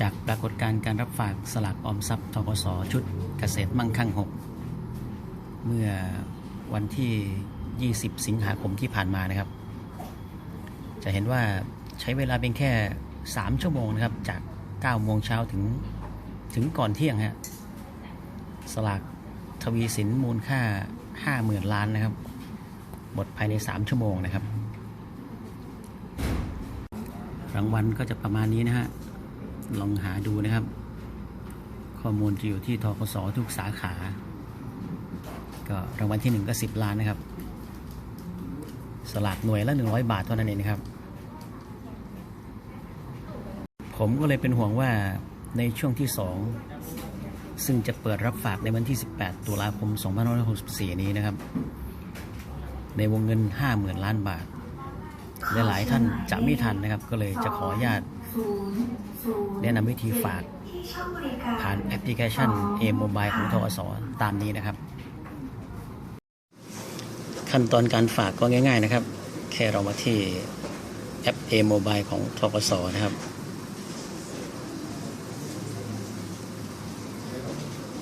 จากปรากฏการณ์การรับฝากสลากออมทรัพย์ทกสชุดเกษตรมั่งคั่ง 6 เมื่อวันที่ 20 สิงหาคมที่ผ่านมานะครับ จะเห็นว่าใช้เวลาเพียงแค่ 3 ชั่วโมงนะครับ จาก 9 โมงเช้าถึงถึงก่อนเที่ยงฮะสลากทวีสินมูลค่า 50,000 ล้านนะครับ หมดภายใน 3 ชั่วโมงนะครับ รางวัลก็จะประมาณนี้นะฮะ ลองหาดูนะครับ ข้อมูลจะอยู่ที่ทกสทุกสาขา ก็รางวัลที่หนึ่งก็สิบล้านนะครับ สลากหน่วยละหนึ่งร้อยบาทเท่านั้นเองนะครับ ผมก็เลยเป็นห่วงว่าในช่วงที่สองซึ่งจะเปิดรับฝากในวันที่ 18 ตุลาคม 2564 นี้นะครับ ในวงเงิน 50,000 ล้านบาท หลายท่านจะไม่ทันนะครับ ก็เลยจะขออนุญาตแนะนำวิธีฝาก ผ่านแอปพลิเคชัน A Mobile ของทกสตามนี้นะครับ ขั้นตอนการฝากก็ง่าย ๆนะครับ แค่เรามาที่แอป A Mobile ของทกสนะครับ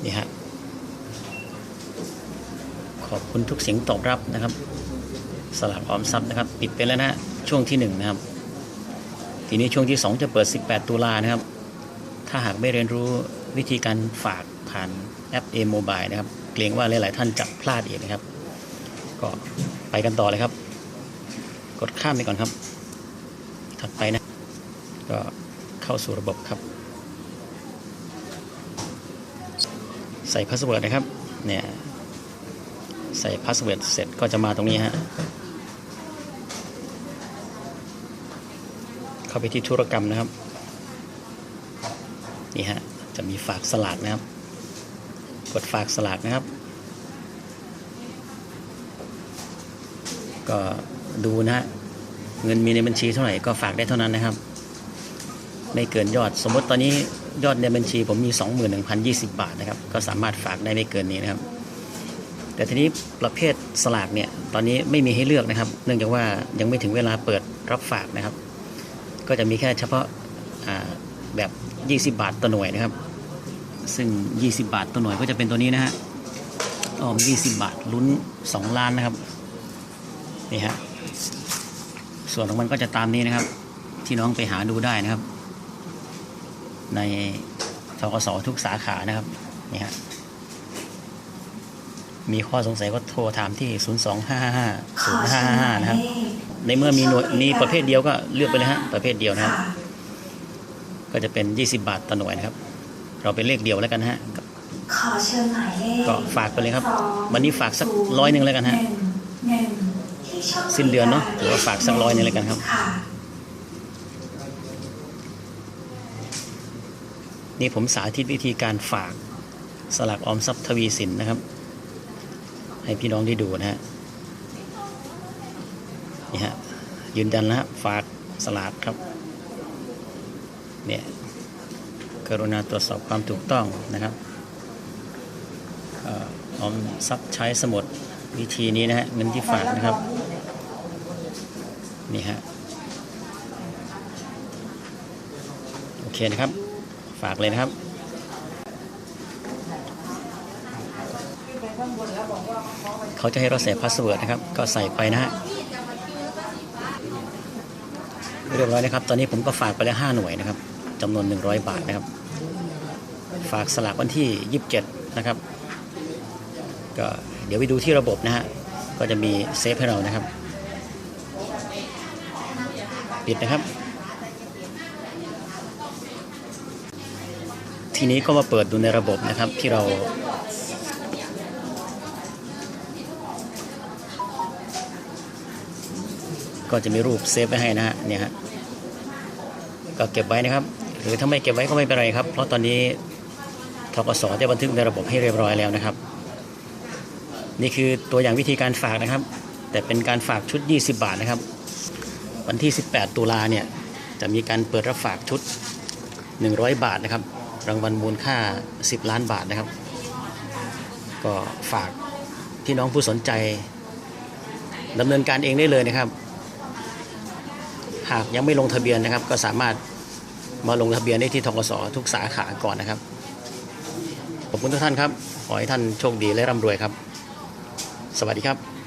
นี่ฮะขอบคุณทุกเสียงตอบรับนะครับ สลากออมทรัพย์นะครับ ปิดไปแล้วนะฮะช่วงที่หนึ่งนะครับ ทีนี้ช่วงที่ 2 จะเปิด 18 ตุลานะครับ ถ้าหากไม่เรียนรู้วิธีการฝากผ่านแอป A Mobile นะครับ เกรงว่าหลาย ๆ ท่านจะพลาดเอีกนะครับ ก็ไปกันต่อเลยครับ กดข้ามไปก่อนครับ ถัดไปนะ ก็เข้าสู่ระบบครับ ใส่พาสเวิร์ดนะครับ เนี่ยใส่พาสเวิร์ดเสร็จก็จะมาตรงนี้ฮะ เข้าไปที่ธุรกรรมนะครับ นี่ฮะ จะมีฝากสลากนะครับ กดฝากสลากนะครับ ก็ดูนะฮะเงินมีในบัญชีเท่าไหร่ก็ฝากได้เท่านั้นนะครับ ไม่เกินยอด สมมติตอนนี้ยอดในบัญชีผมมี 21,020 บาทนะครับ ก็สามารถฝากได้ไม่เกินนี้นะครับ แต่ทีนี้ประเภทสลากเนี่ย ตอนนี้ไม่มีให้เลือกนะครับ เนื่องจากว่ายังไม่ถึงเวลาเปิดรับฝากนะครับ ก็จะมีแค่เฉพาะแบบ 20 บาทต่อหน่วยนะครับ ซึ่ง 20 บาทต่อหน่วยก็จะเป็นตัวนี้นะฮะออม 20 บาทลุ้น 2 ล้านนะครับนี่ฮะส่วนของมันก็จะตามนี้นะครับ ที่น้องไปหาดูได้นะครับ ในทกสทุกสาขานะครับนี่ฮะมีข้อสงสัยก็โทรถามที่ 025550555นะครับ ในเมื่อมีหน่วยมีประเภทเดียวก็เลือกไปเลยฮะประเภทเดียวนะครับ ก็จะเป็น 20 บาทต่อหน่วยนะครับ เราเป็นเลขเดียวแล้วกันฮะขอเชิญหมายเลขก็ฝากไปเลยครับสองวันนี้ฝากสักร้อยหนึ่งแล้วกันฮะหนึ่งหนึ่งที่ช่องสิ้นเดือนเนอะหรือว่าฝากสักร้อยหนึ่งแล้วกันครับค่ะนี่ผมสาธิตวิธีการฝากสลากออมทรัพย์ทวีสินนะครับ ให้พี่น้องได้ดูนะฮะ นี่ฮะยืนยันนะฝากสลากครับเนี่ยกรุณาตรวจสอบความถูกต้องนะครับออออมทรัพย์ใช้สมุดวิธีนี้นะฮะเงินที่ฝากนะครับนี่ฮะโอเคนะครับ ฝากเลยนะครับเขาจะให้เราใส่พาสเวิร์ดนะครับ ก็ใส่ไปนะฮะ เรียบร้อยนะครับ ตอนนี้ผมก็ฝากไปแล้ว5หน่วยนะครับจำนวน 100 บาทนะครับ ฝากสลากวันที่ 27 นะครับ ก็เดี๋ยวไปดูที่ระบบนะฮะ ก็จะมีเซฟให้เรานะครับ ปิดนะครับ ทีนี้ก็มาเปิดดูในระบบนะครับที่เราก็จะมีรูปเซฟไว้ให้นะฮะเนี่ยฮะ ก็เก็บไว้นะครับ หรือถ้าไม่เก็บไว้ก็ไม่เป็นไรครับ เพราะตอนนี้ทกสได้บันทึกในระบบให้เรียบร้อยแล้วนะครับ นี่คือตัวอย่างวิธีการฝากนะครับ แต่เป็นการฝากชุด 20 บาทนะครับ วันที่ 18 ตุลาเนี่ยจะมีการเปิดรับฝากชุด 100 บาทนะครับ รางวัลมูลค่า 10 ล้านบาทนะครับ ก็ฝากพี่น้องผู้สนใจดำเนินการเองได้เลยนะครับ หากยังไม่ลงทะเบียนนะครับ ก็สามารถมาลงทะเบียนได้ที่ทกศทุกสาขาก่อนนะครับขอบคุณทุกท่านครับ ขอให้ท่านโชคดีและร่ำรวยครับ สวัสดีครับ